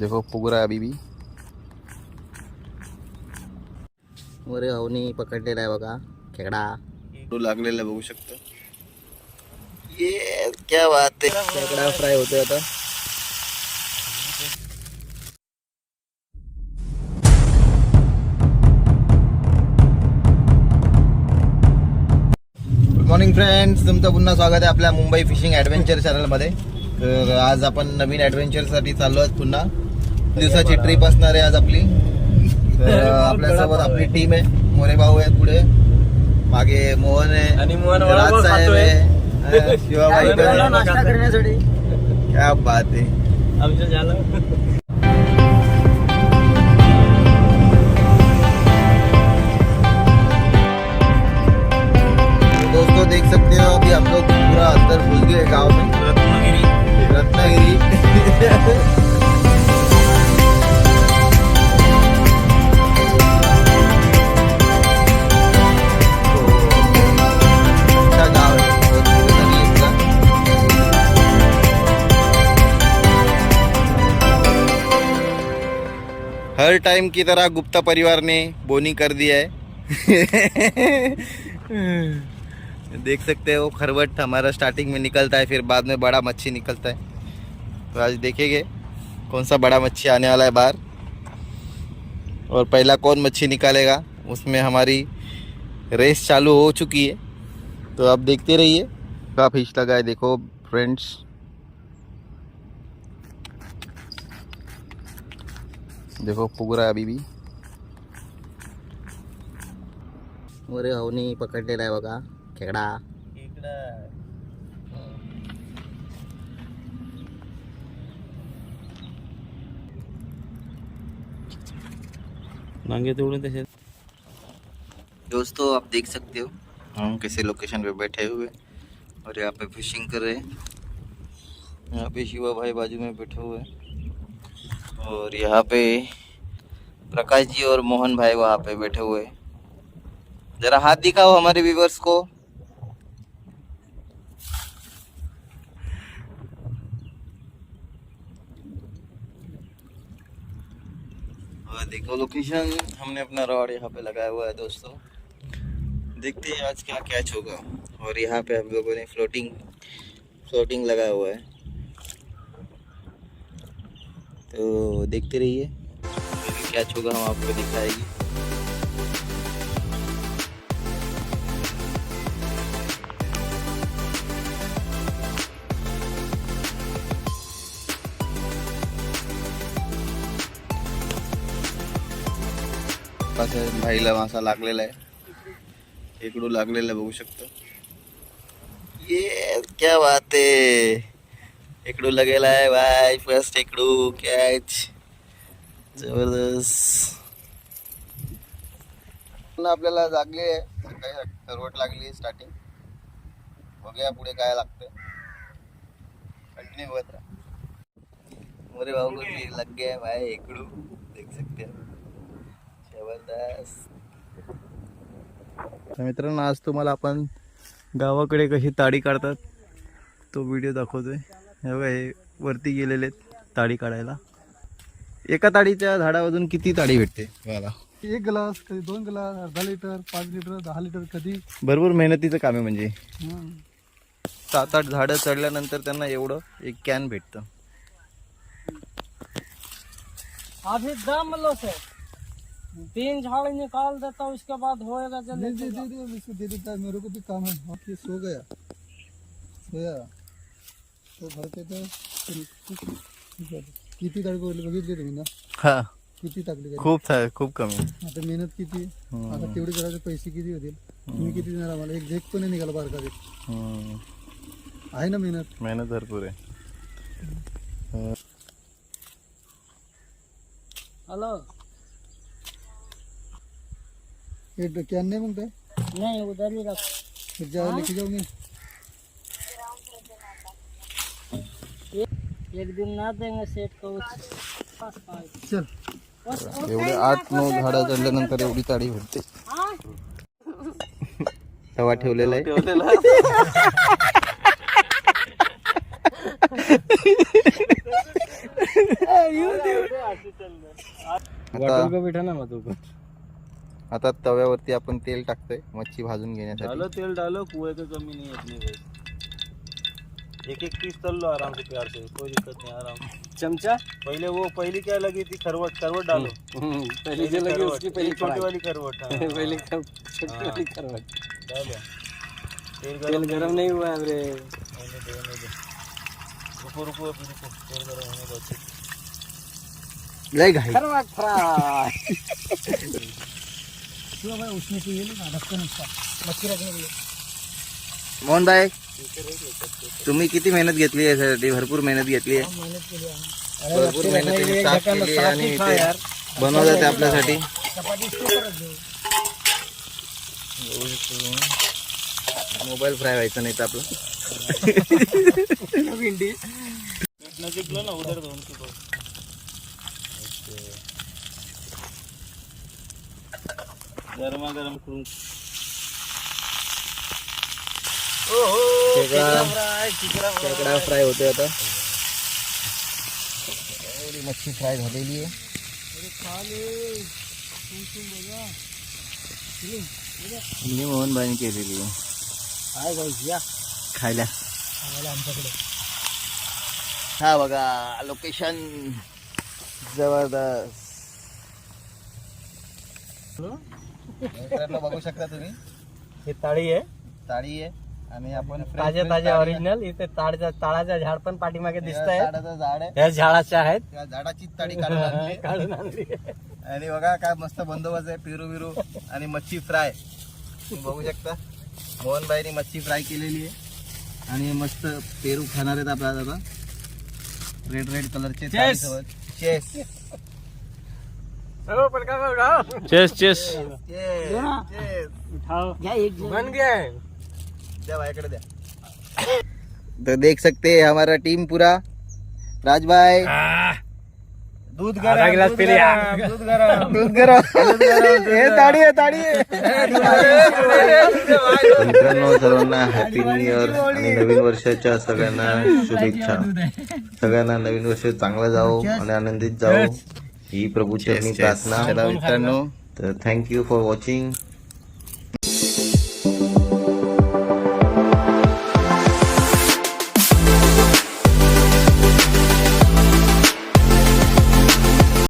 देखो पुग रहा है अभी भी। वरे हवनी पकडलेला आहे बघा खेकडा। तो लागलेला बघू शकतो। ये क्या बात आहे खेकडा फ्राय होतोय आता गुड मॉर्निंग फ्रेंड्स तुमचं पुन्हा स्वागत आहे आपल्या मुंबई फिशिंग ॲडव्हेंचर चॅनलमध्ये तर आज आपण नवीन ॲडव्हेंचरसाठी चाललो आहोत पुन्हा. दिवसाची ट्रिप असणार आहे आज आपली. तर आपल्यासोबत आपली टीम आहे. मोरे भाऊ आहे पुढे. मागे मोहन आहे. आणि मोहन राज साहेब. आहे. शिवाबाई करण्यासाठी. क्या बात आहे. आमचं झालं दोस्तों देख सकते हो अभी हम लोग पूरा अंदर घुस गए गांव में. रत्नागिरी. रत्नागिरी. हर टाइम की तरह गुप्ता परिवार ने बोनी कर दिया है। देख सकते हो, खरवट हमारा स्टार्टिंग में निकलता है, फिर बाद में बड़ा मच्छी निकलता है। तो आज देखेंगे कौन सा बड़ा मच्छी आने वाला है बाहर। और पहला कौन मच्छी निकालेगा, उसमें हमारी रेस चालू हो चुकी है। तो आप देखते रहिए का फ़िश लगा है देखो फ्रेंड्स देखो पुग रहा है अभी भी। मोरे हवनी पकडलेला आहे बघा खेकडा नांगे तोडून तसे दोस्तों आप देख सकते हो हम किसी लोकेशन पे बैठे हुए और यहाँ पे फिशिंग कर रहे हैं। यहाँ पे शिवा भाई बाजू में बैठे हुए हैं। और यहाँ पे प्रकाश जी और मोहन भाई वहाँ पे बैठे हुए जरा हाथ दिखाओ हमारे व्यूवर्स को। और देखो लोकेशन हमने अपना रॉड यहाँ पे लगाया हुआ है दोस्तों। देखते हैं आज क्या कैच होगा। और यहाँ पे हम लोगों ने फ्लोटिंग फ्लोटिंग लगाया हुआ है। तो देखते रहिए। क्या होगा हम आपको दिखाएगी। भाईला मासा लागलेला आहे इकडून लागलेला बघू शकतो। ये क्या बात आहे इकडू लगेला आहे बाय फर्स्ट इकडू कॅच. जबरदस्त. आपल्याला लागली आहे सकाळी सर्वट लागली स्टार्टिंग बघूया पुढे काय लागतं कंटिन्यू होत राहा. मोरे भाऊ को भी लग गया है भाई इकडू. देख सकते हो. जबरदस्त. तर मित्रांनो आज तुम्हाला आपण गावाकडे कशी ताडी काढतात तो व्हिडिओ दाखवतोय. हे बघा हे वरती गेलेले आहेत ताडी काढायला एका ताडीच्या झाडामधून किती ताडी भेटते मला एक ग्लास कधी दोन ग्लास अर्धा लिटर पाच लिटर दहा लिटर कधी भरपूर मेहनतीचं काम आहे म्हणजे हं. सात आठ झाडं चढल्यानंतर त्यांना एवढं एक कॅन भेटतं अभी दम लो से तीन झाड़ निकाल देता हूँ उसके बाद होएगा दे जल्दी दे दे दे इसको दे देता है मेरे को भी काम है हाँ, सो गया सोया तो भर के तो किती तारीख बघितली तुम्ही ना हा. किती टाकली खूप था- खूप कमी. आता मेहनत किती आता तेवढे करायचे पैसे किती होतील तुम्ही किती देणार आम्हाला एक झेक पण नाही निघाला बारका झेक. हम्म. आहे ना मेहनत मेहनत भरपूर आहे. हेलो. हे कॅन नाही मग काय नहीं उधर ही? रख जाऊ मी एक दिन ना देंगे को पाएगा। चल एवढे आठ नऊ झाडं चढल्यानंतर एवढी ताडी भेटते हाँ? तवा ठेवलेला आहे. आता तव्यावरती आपण तेल टाकतोय मच्छी भाजून घेण्यासाठी. डालो तेल डालो कुएं का कमी नहीं एक एक पीस तल लो आराम से प्यार से कोई दिक्कत नहीं आराम चमचा? पहले वो पहली क्या लगी थी? खरवट खरवट डालो। पहली जो लगी उसकी पहली छोटी वाली खरवट पहली छोटी वाली खरवट। डालो। तेल गरम नहीं हुआ है रे रुको रुको अभी रुको। तेल गरम होने दो। लय घाई खरवट फ्राय क्यों भाई उसमें से ये ना ढक्कन उसका। मच्छी रखने के लिए। मोहन भाई। तुम्ही किती मेहनत घेतली आहे याच्यासाठी भरपूर मेहनत घेतली आहे. मेहनत भरपूर मेहनतीने साफ केली आणि इथे बनवलं ते आपल्यासाठी मोबाईल फ्राय व्हायचं नाही तर आपलं. नजीक लो ना उधर खेकडा खेकडा फ्राय होतोय आता. एवढी मच्छी फ्राय झालेली आहे. मी मोहनबाईने केलेली आहे. हाय गाइस या. खायला. आम्हाला आमच्याकडे. हा बघा लोकेशन जबरदस्त. बघू शकता तुम्ही? हे ताळी आहे. ताळी आहे. आणि आपण ताजे ताजे. ओरिजिनल इथे ताडच्या ताळाच्या झाड पण पाठीमागे दिसत आहे झाडाचं झाड आहे. या झाडाच्या आहेत. त्या झाडाची ताळी काढून आणली. काढून आणली. आणि बघा काय मस्त बंदोबस्त आहे पेरू बिरू आणि मच्छी फ्राय. तुम्ही बघू शकता. मोहनबाईने मच्छी फ्राय केलेली आहे. आणि मस्त पेरू खाणार आहेत आपल्या आता रेड रेड कलरचे. चेस चेस चेस या एक बन गया. है द्या भाईकडे द्या. तो देख सकते हैं हमारा टीम पूरा। राज भाई दूध आधा गिलास पी लिया दूध गरम. दूध गरम। हे ताडी आहे ताडी मित्रांनो सर्वांना हॅपी न्यू इयर आणि नवीन वर्षाच्या सगळ्यांना शुभेच्छा. सगळ्यांना नवीन वर्ष चांगलं जावो आणि आनंदित जावो. ही प्रभूचरणी प्रार्थना. चला मित्रांनो. तर थँक्यू फॉर वॉचिंग